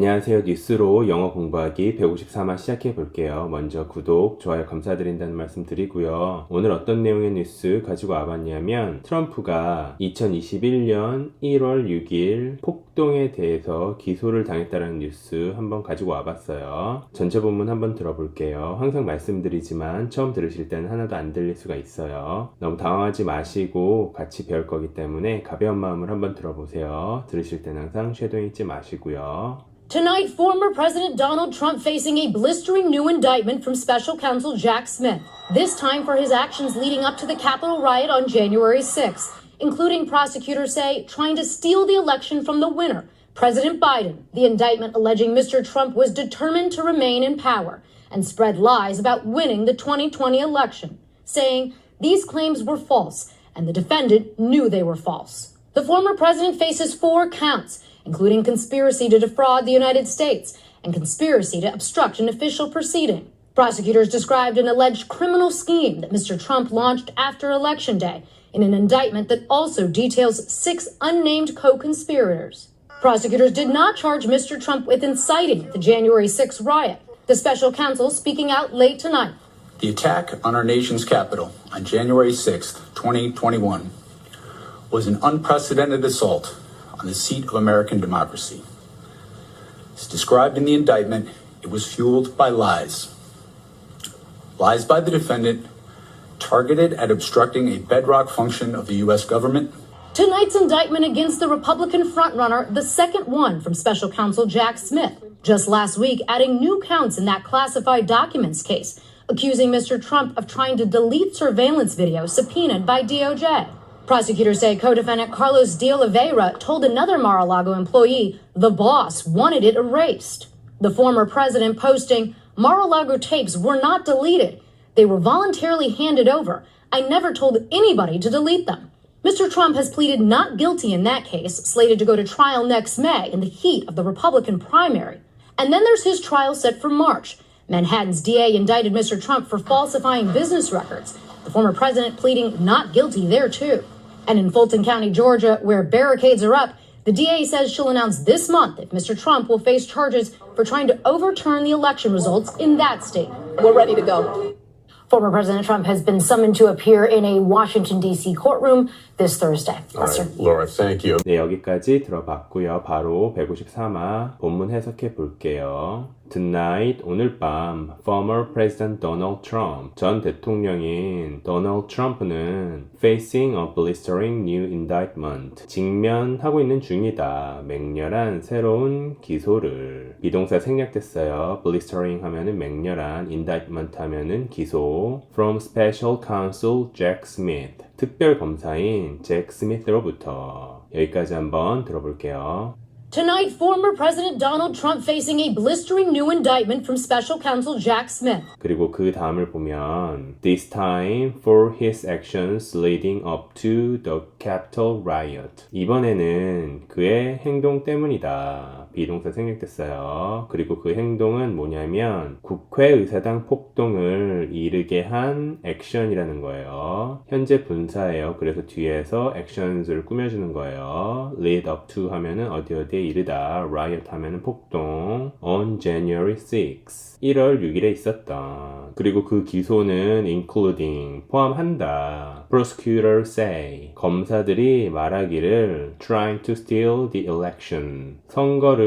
안녕하세요. 뉴스로 영어 공부하기 153화 시작해 볼게요. 먼저 구독, 좋아요 감사드린다는 말씀 드리고요. 오늘 어떤 내용의 뉴스 가지고 와봤냐면 트럼프가 2021년 1월 6일 폭동에 대해서 기소를 당했다는 뉴스 한번 가지고 와봤어요. 전체 본문 한번 들어볼게요. 항상 말씀드리지만 처음 들으실 때는 하나도 안 들릴 수가 있어요. 너무 당황하지 마시고 같이 배울 거기 때문에 가벼운 마음을 한번 들어보세요. 들으실 때는 항상 쉐도잉 잊지 마시고요. Tonight, former President Donald Trump facing a blistering new indictment from special counsel Jack Smith, this time for his actions leading up to the Capitol riot on January 6, including prosecutors say trying to steal the election from the winner, President Biden. The indictment alleging Mr. Trump was determined to remain in power and spread lies about winning the 2020 election, saying these claims were false and the defendant knew they were false. The former president faces four counts, including conspiracy to defraud the United States and conspiracy to obstruct an official proceeding. Prosecutors described an alleged criminal scheme that Mr. Trump launched after Election Day in an indictment that also details six unnamed co conspirators. Prosecutors did not charge Mr. Trump with inciting the January 6 riot. The special counsel speaking out late tonight. The attack on our nation's capital on January 6th, 2021, was an unprecedented assault on the seat of American democracy. As described in the indictment, it was fueled by lies. Lies by the defendant targeted at obstructing a bedrock function of the U.S. government Tonight's indictment against the Republican frontrunner, the second one from special counsel Jack Smith, just last week adding new counts in that classified documents case, accusing Mr. Trump of trying to delete surveillance video subpoenaed by DOJ. Prosecutors say co-defendant Carlos de Oliveira told another Mar-a-Lago employee the boss wanted it erased. The former president posting, Mar-a-Lago tapes were not deleted. They were voluntarily handed over. I never told anybody to delete them. Mr. Trump has pleaded not guilty in that case, slated to go to trial next May in the heat of the Republican primary. And then there's his trial set for March. Manhattan's DA indicted Mr. Trump for falsifying business records, the former president pleading not guilty there too. And in Fulton County, Georgia, where barricades are up, the DA says she'll announce this month if Mr. Trump will face charges for trying to overturn the election results in that state. We're ready to go. Former President Trump has been summoned to appear in a Washington, D.C. courtroom this Thursday. All Lester. right, Laura, thank you. 네, 여기까지 들어봤고요. 바로 153화 본문 해석해 볼게요. Tonight, 오늘 밤, former President Donald Trump, 전 대통령인 Donald Trump는 facing a blistering new indictment, 직면하고 있는 중이다. 맹렬한 새로운 기소를. 비동사 생략됐어요. blistering 하면은 맹렬한, indictment 하면은 기소. From Special Counsel Jack Smith, 특별 검사인 잭 스미스로부터. 여기까지 한번 들어볼게요. Tonight, former President Donald Trump facing a blistering new indictment from special counsel Jack Smith. 그리고 그 다음을 보면 This time for his actions leading up to the Capitol riot. 이번에는 그의 행동 때문이다. 비동사 생략됐어요. 그리고 그 행동은 뭐냐면 국회의사당 폭동을 이르게 한 액션이라는 거예요. 현재 분사예요. 그래서 뒤에서 actions를 꾸며주는 거예요. lead up to 하면은 어디 어디에 이르다. riot 하면은 폭동. on January 6. 1월 6일에 있었던. 그리고 그 기소는 including 포함한다. prosecutor say 검사들이 말하기를 trying to steal the election 선거를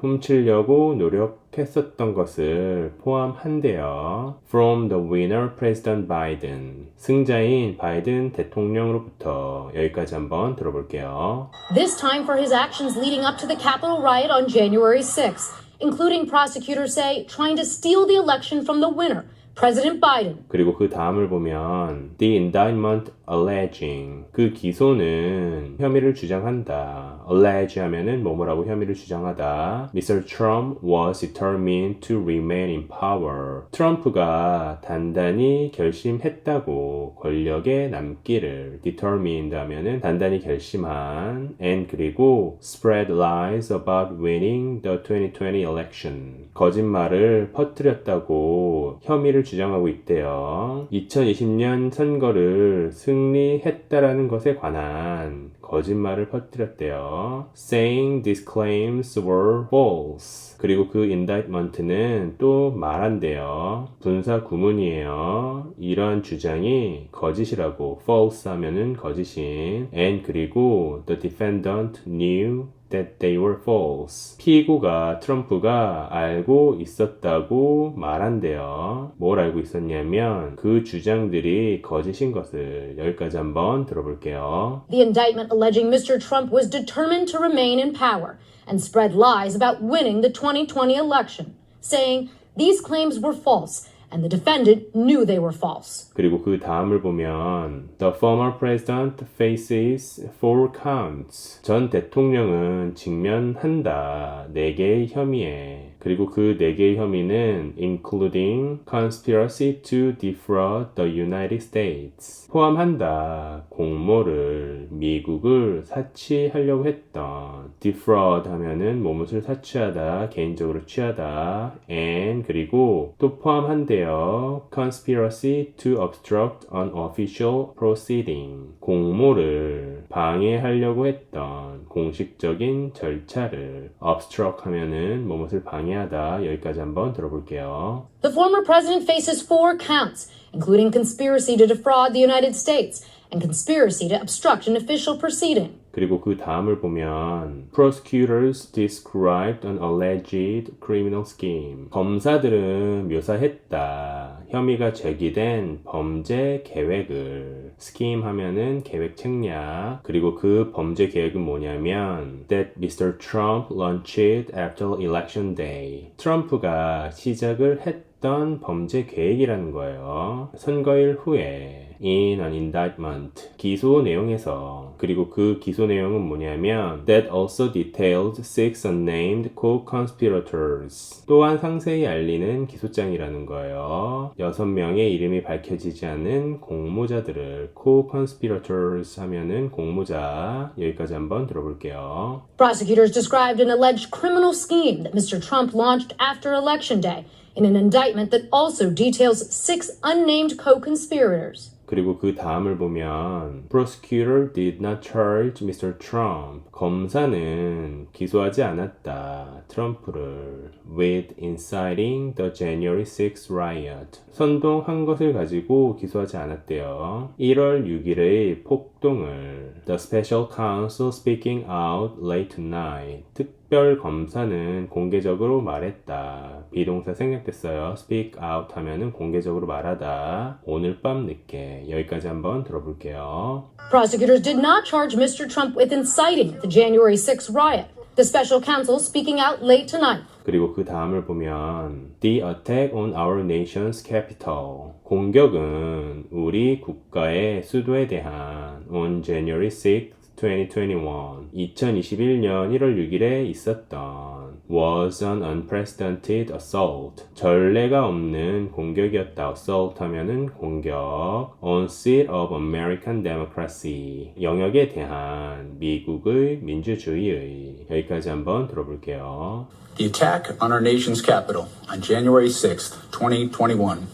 훔치려고 노력했었던 것을 포함한대요. from the winner President Biden 승자인 바이든 대통령으로부터 여기까지 한번 들어볼게요. This time for his actions leading up to the Capitol riot on January 6, including prosecutors say trying to steal the election from the winner, President Biden. 그리고 그 다음을 보면 the indictment alleging 그 기소는 혐의를 주장한다. allege 하면은 뭐뭐라고 혐의를 주장하다. Mr. Trump was determined to remain in power. 트럼프가 단단히 결심했다고 권력에 남기를 determined 하면은 단단히 결심한 and 그리고 spread lies about winning the 2020 election. 거짓말을 퍼뜨렸다고 혐의를 주장하고 있대요. 2020년 선거를 승 리했다라는 것에 관한 거짓말을 퍼뜨렸대요. saying these claims were false. 그리고 그 indictment는 또 말한대요. 분사 구문이에요. 이러한 주장이 거짓이라고 false 하면은 거짓인 and 그리고 the defendant knew that they were false. 피고가 트럼프가 알고 있었다고 말한대요. 뭘 알고 있었냐면 그 주장들이 거짓인 것을 여기까지 한번 들어볼게요. The indictment alleging Mr. Trump was determined to remain in power and spread lies about winning the 2020 election, saying these claims were false and the defendant knew they were false. 그리고 그 다음을 보면 The former president faces four counts. 전 대통령은 직면한다. 네 개의 혐의에. 그리고 그 네 개의 혐의는 including conspiracy to defraud the United States. 포함한다. 공모를 미국을 사치하려고 했던 defraud 하면은 뭐뭇을 사치하다, 개인적으로 취하다. and 그리고 또 포함한대요. conspiracy to obstruct an official proceeding. 공모를 방해하려고 했던 공식적인 절차를 obstruct 하면은 뭐뭇을 방해 하다. 여기까지 한번 들어볼게요. The former president faces four counts, including conspiracy to defraud the United States and conspiracy to obstruct an official proceeding. 그리고 그 다음을 보면 prosecutors described an alleged criminal scheme. 검사들은 묘사했다. 혐의가 제기된 범죄 계획을 scheme 하면은 계획 책략. 그리고 그 범죄 계획은 뭐냐면 that Mr. Trump launched after election day. 트럼프가 시작을 했던 범죄 계획이라는 거예요. 선거일 후에 in an indictment 기소 내용에서 그리고 그 기소 내용은 뭐냐면 that also detailed six unnamed co-conspirators 또한 상세히 알리는 기소장이라는 거예요. 여섯 명의 이름이 밝혀지지 않은 공모자들을 co-conspirators 하면은 공모자 여기까지 한번 들어볼게요. Prosecutors described an alleged criminal scheme that Mr. Trump launched after Election Day in an indictment that also details six unnamed co conspirators. 그리고 그 다음을 보면 prosecutor did not charge Mr. Trump. 검사는 기소하지 않았다. 트럼프를 with inciting the January 6 riot. 선동한 것을 가지고 기소하지 않았대요. 1월 6일의 폭동을 the special counsel speaking out late tonight. 특별 검사는 공개적으로 말했다. 비동사 생략됐어요. speak out 하면은 공개적으로 말하다. 오늘 밤 늦게 여기까지 한번 들어볼게요. Prosecutors did not charge Mr. Trump with inciting the January 6 riot. The special counsel speaking out late tonight. 그리고 그 다음을 보면 The attack on our nation's capital 공격은 우리 국가의 수도에 대한 on January 6, 2021 2021년 1월 6일에 있었던 was an unprecedented assault 전례가 없는 공격이었다. assault 하면은 공격 on seat of American democracy 영역에 대한 미국의 민주주의의 여기까지 한번 들어볼게요. The attack on our nation's capital on January 6th, 2021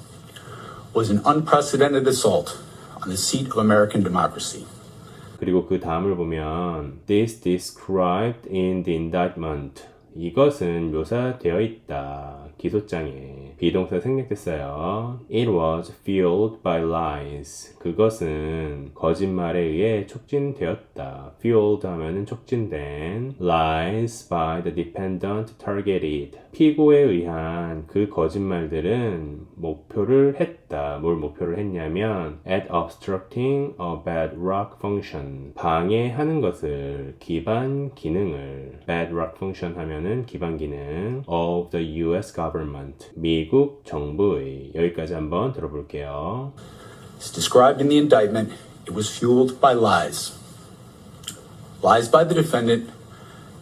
was an unprecedented assault on the seat of American democracy. 그리고 그 다음을 보면 this described in the indictment 이것은 묘사되어 있다. 기소장에 비동사 생략됐어요. It was fueled by lies. 그것은 거짓말에 의해 촉진되었다. fueled 하면은 촉진된 lies by the defendant targeted. 피고에 의한 그 거짓말들은 목표를 했다. 뭘 목표를 했냐면 at obstructing a bedrock function. 방해하는 것을 기반 기능을 bedrock function 하면은 기반 기능 of the US government. 미국 정부의 여기까지 한번 들어볼게요. As described in the indictment, it was fueled by lies. Lies by the defendant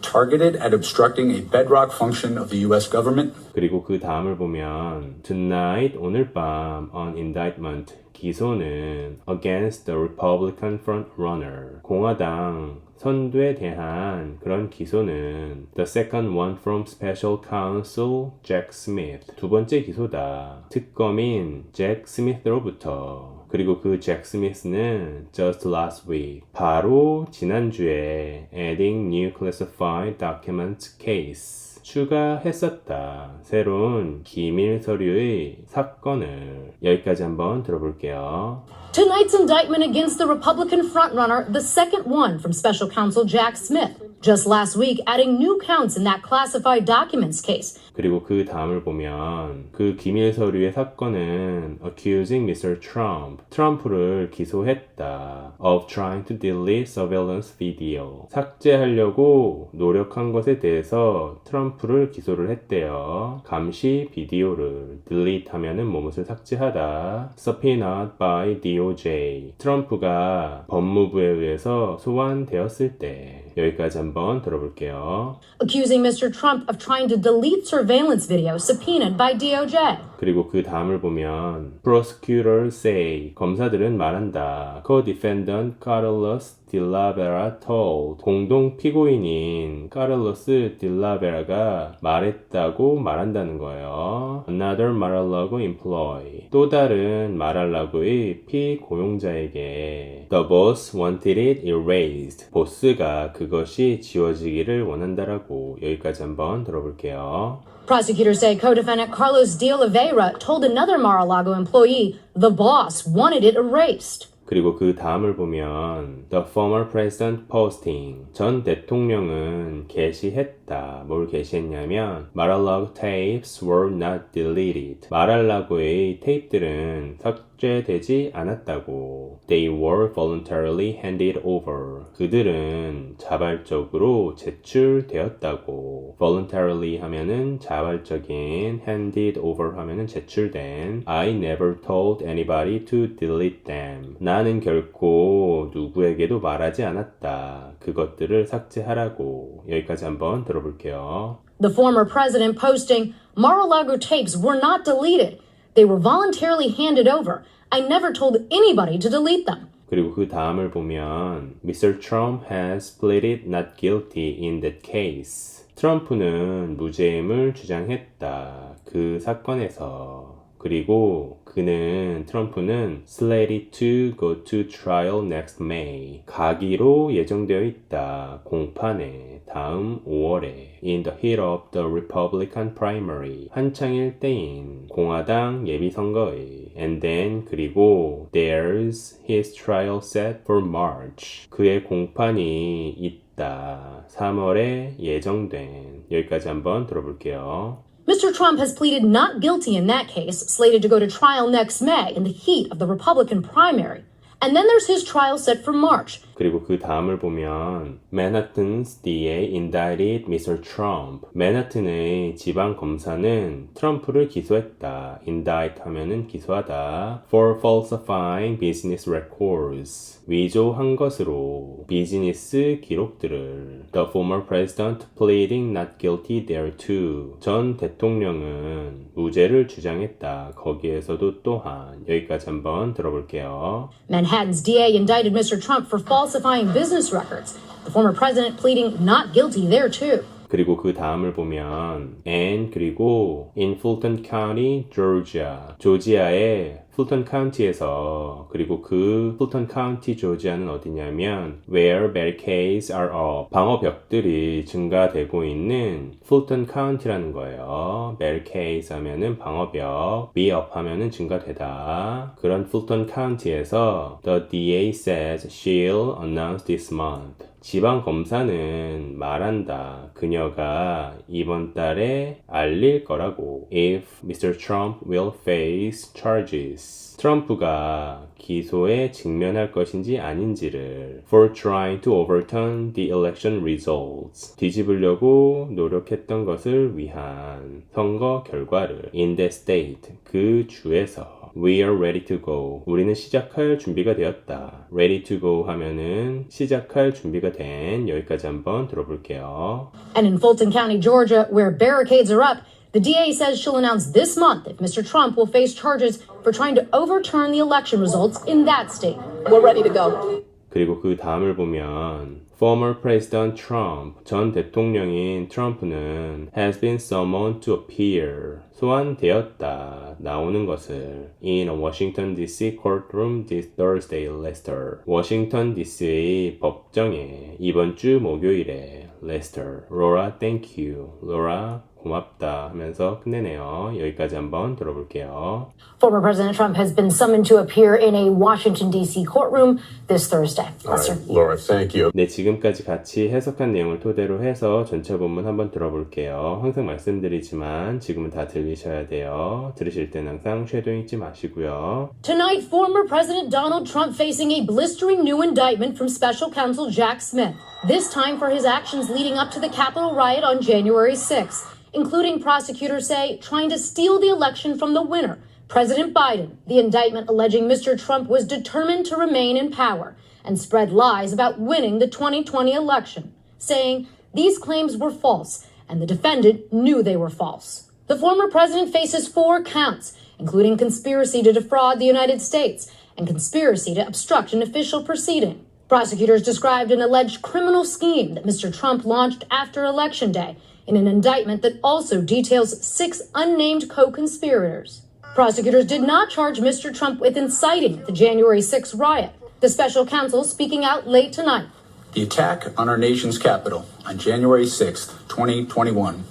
targeted at obstructing a bedrock function of the U.S. government 그리고 그 다음을 보면 tonight 오늘 밤 on indictment 기소는 against the Republican frontrunner 공화당 선두에 대한 그런 기소는 the second one from special counsel Jack Smith 두 번째 기소다. 특검인 잭 스미스로부터 그리고 그 잭 스미스는 just last week 바로 지난주에 adding new classified documents case 추가했었다. 새로운 기밀 서류의 사건을 여기까지 한번 들어볼게요. Tonight's indictment against the Republican frontrunner, the second one from special counsel Jack Smith. Just last week, adding new counts in that classified documents case. 그리고 그 다음을 보면 그 기밀 서류의 사건은 accusing Mr. Trump, 트럼프를 기소했다. of trying to delete surveillance video. 삭제하려고 노력한 것에 대해서 트럼프를 기소를 했대요. 감시 비디오를 delete 하면은 뭐뭇을 삭제하다. subpoenaed by DOJ. 트럼프가 법무부에 의해서 소환되었을 때 여기까지 한번 들어볼게요. Accusing Mr. Trump of trying to delete surveillance video subpoenaed by DOJ. 그리고 그 다음을 보면 prosecutors say 검사들은 말한다. co-defendant Carlos 딜라베라 told 공동 피고인인 카를로스 딜라베라가 말했다고 말한다는 거예요. Another Mar-a-Lago employee 또 다른 마랄라고의 피고용자에게 The boss wanted it erased 보스가 그 것이 지워지기를 원한다라고 여기까지 한번 들어볼게요. Prosecutors say co-defendant Carlos de Oliveira told another Mar-a-Lago employee the boss wanted it erased. 그리고 그 다음을 보면 The former president posting 전 대통령은 게시했다. 뭘 게시했냐면 Mar-a-Lago tapes were not deleted. 마랄라고의 테이프들은 삭제 되지 않았다고. They were voluntarily handed over. 그들은 자발적으로 제출되었다고. Voluntarily 하면은 자발적인, handed over 하면은 제출된. I never told anybody to delete them. 나는 결코 누구에게도 말하지 않았다. 그것들을 삭제하라고. 여기까지 한번 들어볼게요. The former president posting Mar-a-Lago tapes were not deleted. They were voluntarily handed over. I never told anybody to delete them. 그리고 그 다음을 보면 Mr. Trump has pleaded not guilty in that case. 트럼프는 무죄임을 주장했다. 그 사건에서. 그리고 그는 트럼프는 slated to go to trial next May 가기로 예정되어 있다 공판에 다음 5월에 in the heat of the Republican primary 한창일 때인 공화당 예비 선거에 and then 그리고 there's his trial set for March 그의 공판이 있다 3월에 예정된 여기까지 한번 들어볼게요. Mr. Trump has pleaded not guilty in that case, slated to go to trial next May in the heat of the Republican primary. And then there's his trial set for March. 그리고 그 다음을 보면 맨하튼's DA indicted Mr. Trump. 맨하튼의 지방 검사는 트럼프를 기소했다. indict 하면은 기소하다. for falsifying business records. 위조한 것으로 비즈니스 기록들을 the former president pleading not guilty thereto. 전 대통령은 무죄를 주장했다. 거기에서도 또한 여기까지 한번 들어볼게요. Manhattan's DA indicted Mr. Trump for falsifying business records. The former president pleading not guilty there too. 그리고 그 다음을 보면 and 그리고 in Fulton County, Georgia, 조지아의 풀턴 카운티에서 그리고 그 풀턴 카운티 조지아는 어디냐면 where barricades are up 방어벽들이 증가되고 있는 풀턴 카운티라는 거예요. barricades 하면은 방어벽, be up 하면은 증가되다. 그런 풀턴 카운티에서 the DA says she'll announce this month. 지방 검사는 말한다. 그녀가 이번 달에 알릴 거라고. If Mr. Trump will face charges. 트럼프가 기소에 직면할 것인지 아닌지를 for trying to overturn the election results. 뒤집으려고 노력했던 것을 위한 선거 결과를 in the state. 그 주에서 We are ready to go. 우리는 시작할 준비가 되었다. Ready to go 하면은 시작할 준비가 된 여기까지 한번 들어볼게요. And in Fulton County, Georgia, where barricades are up, the DA says she'll announce this month if Mr. Trump will face charges for trying to overturn the election results in that state. We're ready to go. 그리고 그 다음을 보면 Former President Trump, 전 대통령인 트럼프는 has been summoned to appear, 소환되었다, 나오는 것을 in a Washington D.C. courtroom this Thursday, Lester. 워싱턴 DC의 법정에 이번 주 목요일에 Lester, Laura, thank you, Laura, 고맙다 하면서 끝내네요. 여기까지 한번 들어볼게요. Former President Trump has been summoned to appear in a Washington, D.C. courtroom this Thursday. All right, Laura, thank you. 네, 지금까지 같이 해석한 내용을 토대로 해서 전체 본문 한번 들어볼게요. 항상 말씀드리지만 지금은 다 들리셔야 돼요. 들으실 땐 항상 쉐도잉 잊지 마시고요. Tonight, former President Donald Trump facing a blistering new indictment from special counsel Jack Smith, this time for his actions leading up to the Capitol riot on January 6th, including prosecutors say trying to steal the election from the winner, President Biden. The indictment alleging Mr. Trump was determined to remain in power and spread lies about winning the 2020 election, saying these claims were false and the defendant knew they were false. The former president faces four counts, including conspiracy to defraud the United States and conspiracy to obstruct an official proceeding. Prosecutors described an alleged criminal scheme that Mr. Trump launched after Election Day in an indictment that also details six unnamed co conspirators. Prosecutors did not charge Mr. Trump with inciting the January 6 riot. The special counsel speaking out late tonight The attack on our nation's capital on January 6th, 2021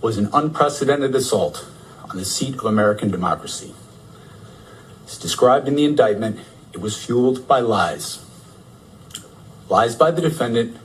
was an unprecedented assault on the seat of American democracy. As described in the indictment, it was fueled by lies. Lies by the defendant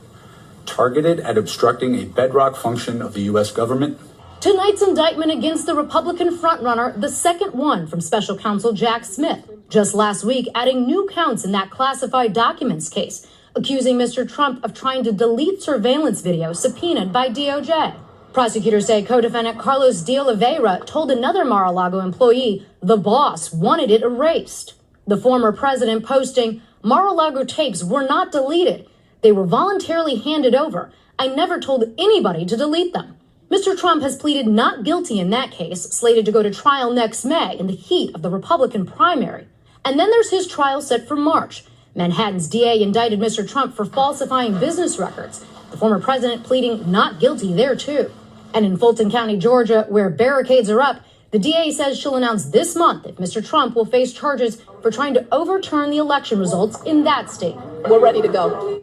targeted at obstructing a bedrock function of the U.S. government Tonight's indictment against the Republican frontrunner, the second one from special counsel Jack Smith, just last week adding new counts in that classified documents case, accusing Mr. Trump of trying to delete surveillance video subpoenaed by DOJ. Prosecutors say co-defendant Carlos de Oliveira told another Mar-a-Lago employee the boss wanted it erased. The former president posting, Mar-a-Lago tapes were not deleted. They were voluntarily handed over. I never told anybody to delete them. Mr. Trump has pleaded not guilty in that case, slated to go to trial next May in the heat of the Republican primary. And then there's his trial set for March. Manhattan's DA indicted Mr. Trump for falsifying business records, the former president pleading not guilty there too. And in Fulton County, Georgia, where barricades are up, the DA says she'll announce this month if Mr. Trump will face charges for trying to overturn the election results in that state. We're ready to go.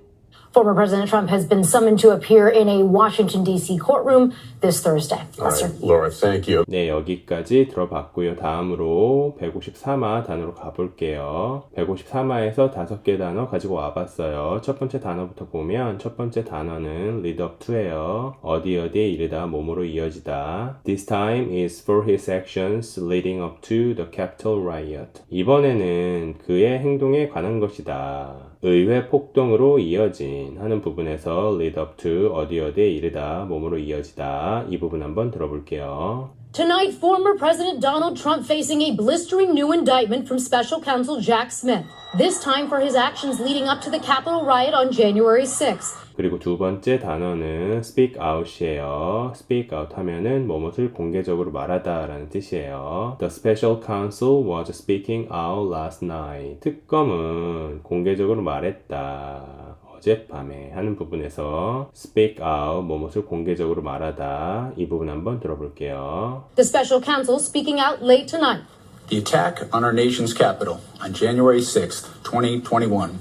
Former President Trump has been summoned to appear in a Washington, D.C. courtroom this Thursday. All right, Laura, thank you. 네, 여기까지 들어봤고요. 다음으로 154마 단어로 가볼게요. 154마에서 다섯 개 단어 가지고 와봤어요. 첫 번째 단어부터 보면 첫 번째 단어는 lead up to예요. 어디 어디에 이르다 몸으로 이어지다. This time is for his actions leading up to the Capitol riot. 이번에는 그의 행동에 관한 것이다. 의회 폭동으로 이어진 하는 부분에서 lead up to 어디 어디에 이르다 몸으로 이어지다 이 부분 한번 들어볼게요. Tonight, former President Donald Trump facing a blistering new indictment from special counsel Jack Smith, this time for his actions leading up to the Capitol riot on January 6th. 그리고 두 번째 단어는 speak out이에요. speak out 하면은 뭐뭇을 공개적으로 말하다 라는 뜻이에요. The special counsel was speaking out last night. 특검은 공개적으로 말했다. 어젯밤에 하는 부분에서 speak out 뭐뭇을 공개적으로 말하다 이 부분 한번 들어볼게요. The special counsel speaking out late tonight. The attack on our nation's capital on January 6th, 2021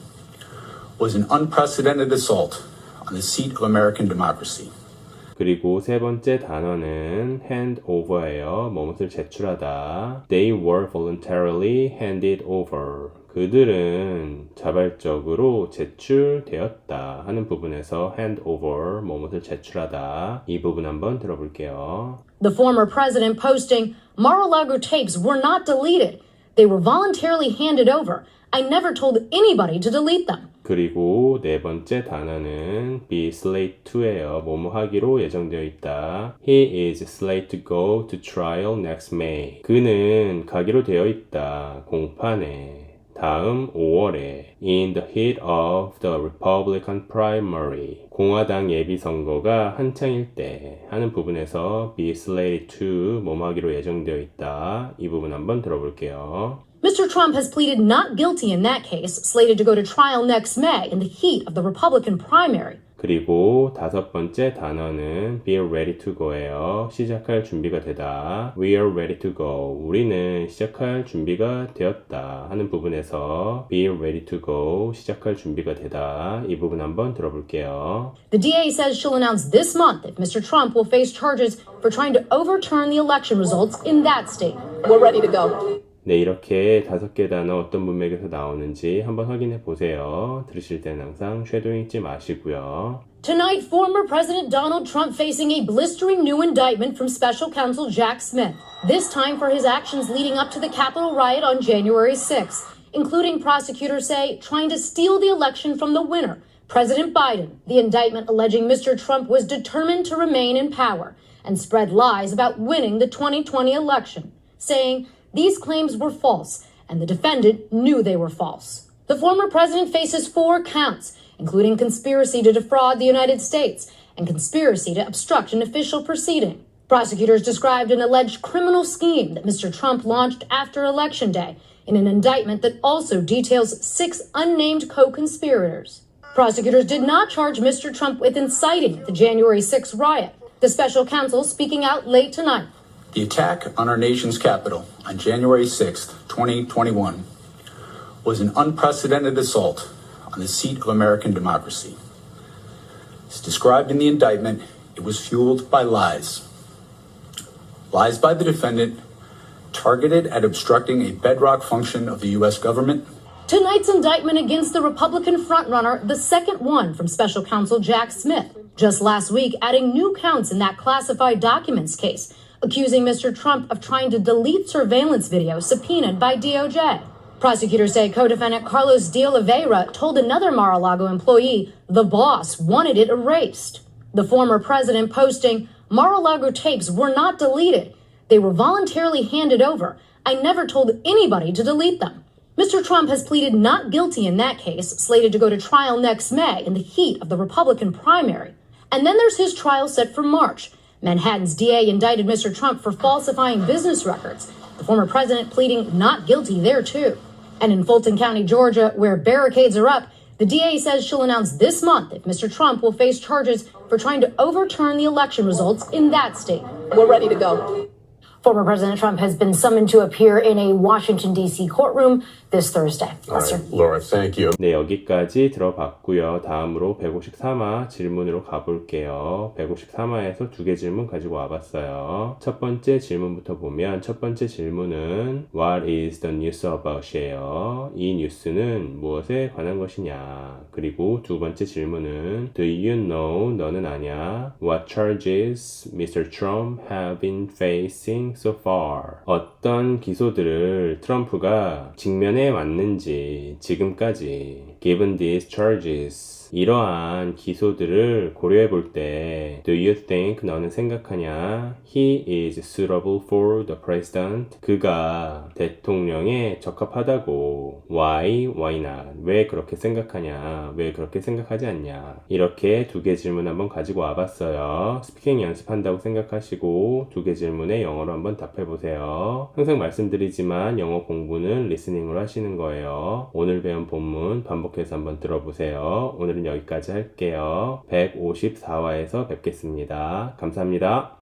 was an unprecedented assault the seat of American democracy. 그리고 세 번째 단어는 hand over예요. 뭐뭇을 제출하다. They were voluntarily handed over. 그들은 자발적으로 제출되었다 하는 부분에서 hand over 뭐뭇을 제출하다 이 부분 한번 들어볼게요. The former president posting, Mar-a-Lago tapes were not deleted. They were voluntarily handed over. I never told anybody to delete them. 그리고 네 번째 단어는 be slate to예요. 뭐뭐 하기로 예정되어 있다. He is slate to go to trial next May. 그는 가기로 되어 있다. 공판에. 다음 5월에 in the heat of the Republican primary 공화당 예비 선거가 한창일 때 하는 부분에서 be slated to 뭐뭐 하기로 예정되어 있다. 이 부분 한번 들어볼게요. Mr. Trump has pleaded not guilty in that case, slated to go to trial next May in the heat of the Republican primary. 그리고 다섯 번째 단어는 be ready to go예요. 시작할 준비가 되다. We are ready to go. 우리는 시작할 준비가 되었다. 하는 부분에서 be ready to go. 시작할 준비가 되다. 이 부분 한번 들어볼게요. The DA says she'll announce this month if Mr. Trump will face charges for trying to overturn the election results in that state. We're ready to go. 네, 이렇게 다섯 개 단어 어떤 문맥에서 나오는지 한번 확인해 보세요. 들으실 때는 항상 쉐도잉 잊지 마시고요. Tonight, former President Donald Trump facing a blistering new indictment from special counsel Jack Smith, this time for his actions leading up to the Capitol riot on January 6th, including prosecutors say trying to steal the election from the winner, President Biden. The indictment alleging Mr. Trump was determined to remain in power and spread lies about winning the 2020 election, saying these claims were false and the defendant knew they were false. The former president faces four counts, including conspiracy to defraud the United States and conspiracy to obstruct an official proceeding. Prosecutors described an alleged criminal scheme that Mr. Trump launched after Election Day in an indictment that also details six unnamed co conspirators. Prosecutors did not charge Mr. Trump with inciting the January 6 riot. The special counsel speaking out late tonight. The attack on our nation's capital on January 6th, 2021 was an unprecedented assault on the seat of American democracy. As described in the indictment, it was fueled by lies. Lies by the defendant targeted at obstructing a bedrock function of the U.S. government Tonight's indictment against the Republican frontrunner, the second one from special counsel Jack Smith, just last week adding new counts in that classified documents case, accusing Mr. Trump of trying to delete surveillance video subpoenaed by DOJ. Prosecutors say co-defendant Carlos de Oliveira told another Mar-a-Lago employee the boss wanted it erased. The former president posting, Mar-a-Lago tapes were not deleted. They were voluntarily handed over. I never told anybody to delete them. Mr. Trump has pleaded not guilty in that case, slated to go to trial next May in the heat of the Republican primary. And then there's his trial set for March. Manhattan's DA indicted Mr. Trump for falsifying business records, the former president pleading not guilty there too. And in Fulton County, Georgia, where barricades are up, the DA says she'll announce this month if Mr. Trump will face charges for trying to overturn the election results in that state. We're ready to go. Former President Trump has been summoned to appear in a Washington, D.C. courtroom this Thursday. All Lester. right, Laura, thank you. 네, 여기까지 들어봤고요. 다음으로 153화 질문으로 가볼게요. 153화에서 두 개 질문 가지고 와봤어요. 첫 번째 질문부터 보면 첫 번째 질문은 What is the news about이에요. 이 뉴스는 무엇에 관한 것이냐. 그리고 두 번째 질문은 Do you know? 너는 아냐? What charges Mr. Trump have been facing so far? 어떤 기소들을 트럼프가 직면해 왔는지 지금까지 given these charges. 이러한 기소들을 고려해 볼 때 Do you think 너는 생각하냐? He is suitable for the president. 그가 대통령에 적합하다고. Why? Why not? 왜 그렇게 생각하냐? 왜 그렇게 생각하지 않냐? 이렇게 두 개 질문 한번 가지고 와봤어요. 스피킹 연습한다고 생각하시고 두 개 질문에 영어로 한번 답해 보세요. 항상 말씀드리지만 영어 공부는 리스닝으로 하시는 거예요. 오늘 배운 본문 반복해서 한번 들어보세요. 오늘은 여기까지 할게요. 154화에서 뵙겠습니다. 감사합니다